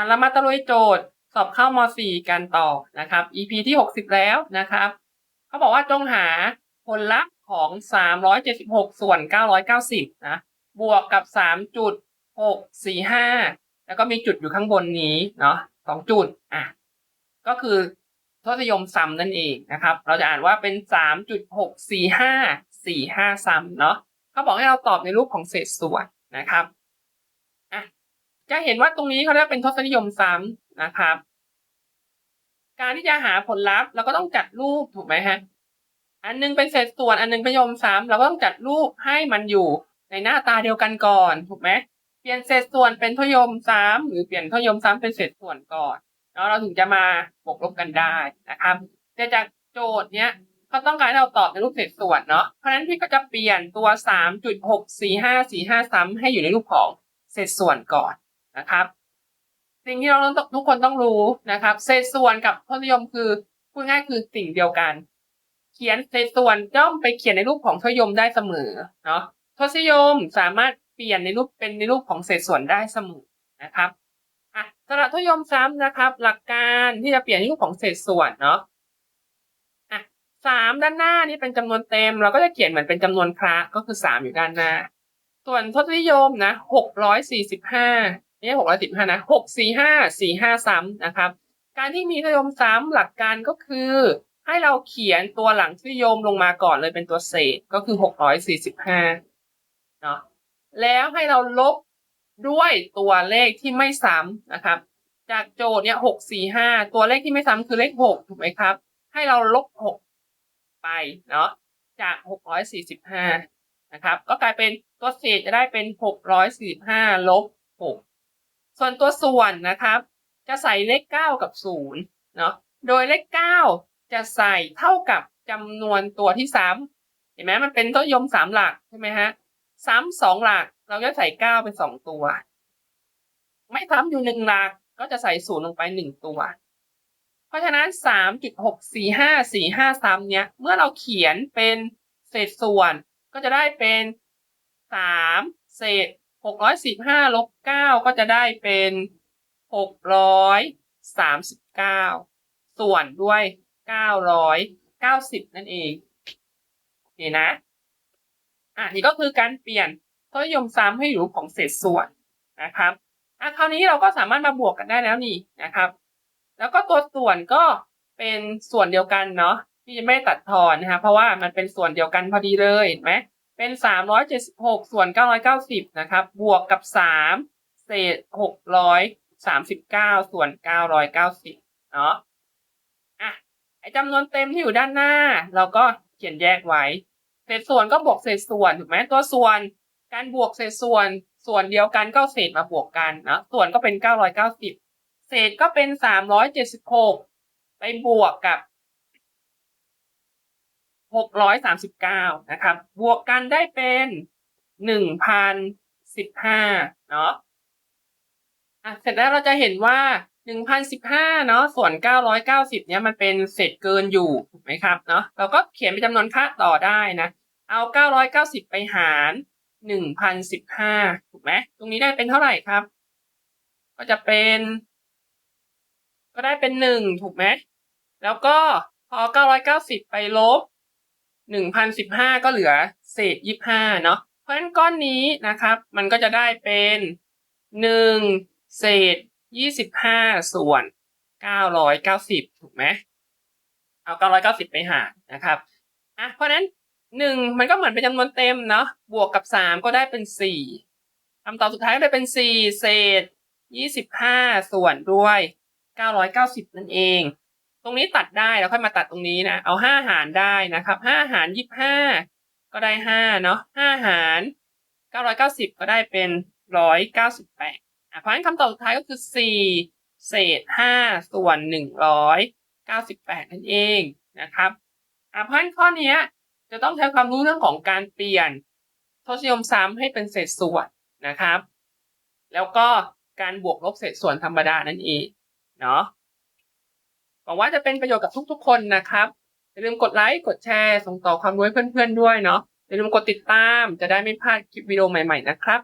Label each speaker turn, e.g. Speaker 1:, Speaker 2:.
Speaker 1: อะเรามาตะลุยโจทย์สอบเข้าม .4 กันต่อนะครับ EP ที่ 60 แล้วนะครับ เขาบอกว่าจงหาผลลัพธ์ของ 376 ส่วน 990 นะ บวกกับ 3.645 แล้วก็มีจุดอยู่ข้างบนนี้เนาะสองจุด อะ ก็คือทศนิยมซ้ำนั่นเองนะครับ เราจะอ่านว่าเป็น 3.645 45ซ้ำเนาะเขาบอกให้เราตอบในรูปของเศษส่วนนะครับ จะเห็นว่าตรงนี้เขาเรียกเป็นทศนิยมซ้ำนะครับ การที่จะหาผลลัพธ์เราก็ต้องจัดรูปถูกไหมฮะ อันหนึงเป็นเศษส่วนอันหนึงเป็นทศนิยมซ้ำเราก็ต้องจัดรูปให้มันอยู่ในหน้าตาเดียวกันก่อนถูกไหมเปลี่ยนเศษส่วนเป็นทศนิยมซ้ำหรือเปลี่ยนทศนิยมซ้ำเป็นเศษส่วนก่อนแล้วเราถึงจะมาบวกลบกันได้นะครับแต่จากโจทย์เนี้ยเขาต้องการให้เราตอบในรูปเศษส่วนเนาะเพราะฉะนั้นพี่ก็จะเปลี่ยนตัว 3.64545 ซ้ำให้อยู่ในรูปของเศษส่วนก่อน นะครับ สิ่งที่เราต้องทุกคนต้องรู้นะครับเศษส่วนกับทศนิยมคือพูดง่ายคือสิ่งเดียวกัน เขียนเศษส่วนย่อมไปเขียนในรูปของทศนิยมได้เสมอเนาะทศนิยมสามารถเปลี่ยนในรูปเป็นในรูปของเศษส่วนได้เสมอนะครับอะสำหรับทศนิยมซ้ำนะครับ หลักการที่จะเปลี่ยนในรูปของเศษส่วนเนาะอะสามด้านหน้านี่เป็นจำนวนเต็ม เราก็จะเขียนเหมือนเป็นจำนวนคระก็คือสามอยู่ด้านหน้า ส่วนทศนิยมนะหกร้อยสี่สิบห้า นี่หกร้อยสิบห้านะหกสี่ห้าสี่ห้าซ้ำนะครับ การที่มีนิยมซ้ำหลักการก็คือ ให้เราเขียนตัวหลังทศนิยมลงมาก่อนเลยเป็นตัวเศษก็คือหกร้อยสี่สิบห้าเนาะแล้วให้เราลบด้วยตัวเลขที่ไม่ซ้ำนะครับ จากโจทย์เนี่ยหกสี่ห้าตัวเลขที่ไม่ซ้ำคือเลขหกถูกไหมครับ ให้เราลบหกไปเนาะจากหกร้อยสี่สิบห้านะครับ ก็กลายเป็นตัวเศษจะได้เป็นหกร้อยสี่สิบห้าลบหก ส่วนตัวส่วนนะครับ จะใส่เลขเก้ากับศูนย์เนาะโดยเลขเก้าจะใส่เท่ากับจำนวนตัวที่ซ้ำเห็นไหมมันเป็นต้นยมสามหลักใช่ไหมฮะซ้ำสองหลักเราจะใส่เก้าเป็นสองตัว ไม่ซ้ำอยู่หนึ่งหลักก็จะใส่ศูนย์ลงไปหนึ่งตัว เพราะฉะนั้นสามจุดหกสี่ห้าสี่ห้าซ้ำเนี้ยเมื่อเราเขียนเป็นเศษส่วนก็จะได้เป็นสามเศษ หกร้อยสิบห้าลบเก้าก็จะได้เป็นหกร้อยสามสิบเก้าส่วนด้วยเก้าร้อยเก้าสิบนั่นเองโอเคนะ อะนี่ก็คือการเปลี่ยนทศนิยมซ้ำให้อยู่ของเศษส่วนนะครับอะคราวนี้เราก็สามารถมาบวกกันได้แล้วนี่นะครับ แล้วก็ตัวส่วนก็เป็นส่วนเดียวกันเนาะที่จะไม่ตัดทอนนะคะเพราะว่ามันเป็นส่วนเดียวกันพอดีเลยเห็นไหม เป็นสามร้อยเจ็ดสิบหกส่วนเก้าร้อยเก้าสิบนะครับ บวกกับสามเศษหกร้อยสามสิบเก้าส่วนเก้าร้อยเก้าสิบเนาะอะไอจำนวนเต็มที่อยู่ด้านหน้า เราก็เขียนแยกไว้ เศษส่วนก็บวกเศษส่วนถูกไหมตัวส่วนการบวกเศษส่วนส่วนเดียวกันก็เอาเศษมาบวกกันนะส่วนก็เป็นเก้าร้อยเก้าสิบเศษก็เป็นสามร้อยเจ็ดสิบหกไปบวกกับ หกร้อยสามสิบเก้านะครับ บวกกันได้เป็นหนึ่งพันสิบห้าเนาะอะเสร็จแล้วเราจะเห็นว่าหนึ่งพันสิบห้าเนาะส่วนเก้าร้อยเก้าสิบเนี้ยมันเป็นเศษเกินอยู่ถูกไหมครับเนาะเราก็เขียนเป็นจำนวนค่าต่อได้นะ เอาเก้าร้อยเก้าสิบไปหารหนึ่งพันสิบห้าถูกไหมตรงนี้ได้เป็นเท่าไหร่ครับ ก็จะเป็น ก็ได้เป็นหนึ่งถูกไหมแล้วก็พอเก้าร้อยเก้าสิบไปลบ หนึ่งพันสิบห้าก็เหลือเศษยี่ห้าเนาะเพราะฉะนั้นก้อนนี้นะครับ มันก็จะได้เป็นหนึ่งเศษยี่สิบห้าส่วนเก้าร้อยเก้าสิบถูกไหมเอาเก้าร้อยเก้าสิบไปหารนะครับอะเพราะฉะนั้นหนึ่งมันก็เหมือนเป็นจำนวนเต็มเนาะบวกกับสามก็ได้เป็นสี่คำตอบสุดท้ายก็ได้เป็นสี่เศษยี่สิบห้าส่วนด้วยเก้าร้อยเก้าสิบนั่นเอง ตรงนี้ตัดได้แล้วค่อยมาตัดตรงนี้นะ เอาห้าหารได้นะครับห้าหารยี่ห้าก็ได้ห้าเนาะห้าหารเก้าร้อยเก้าสิบก็ได้เป็นร้อยเก้าสิบแปดอะเพราะฉะนั้นคำตอบสุดท้ายก็คือสี่เศษห้าส่วนหนึ่งร้อยเก้าสิบแปดนั่นเองนะครับอะเพราะฉะนั้นข้อนี้จะต้องใช้ความรู้เรื่องของการเปลี่ยนทศนิยมซ้ำให้เป็นเศษส่วนนะครับ แล้วก็การบวกลบเศษส่วนธรรมดานั่นเองเนาะ วังว่าจะเป็นประโยชน์กับทุก ๆ คนนะครับอย่าลืมกดไลค์กดแชร์ส่งต่อความรู้ให้เพื่อนๆด้วยเนาะอย่าลืมกดติดตามจะได้ไม่พลาดคลิปวิดีโอใหม่ๆนะครับ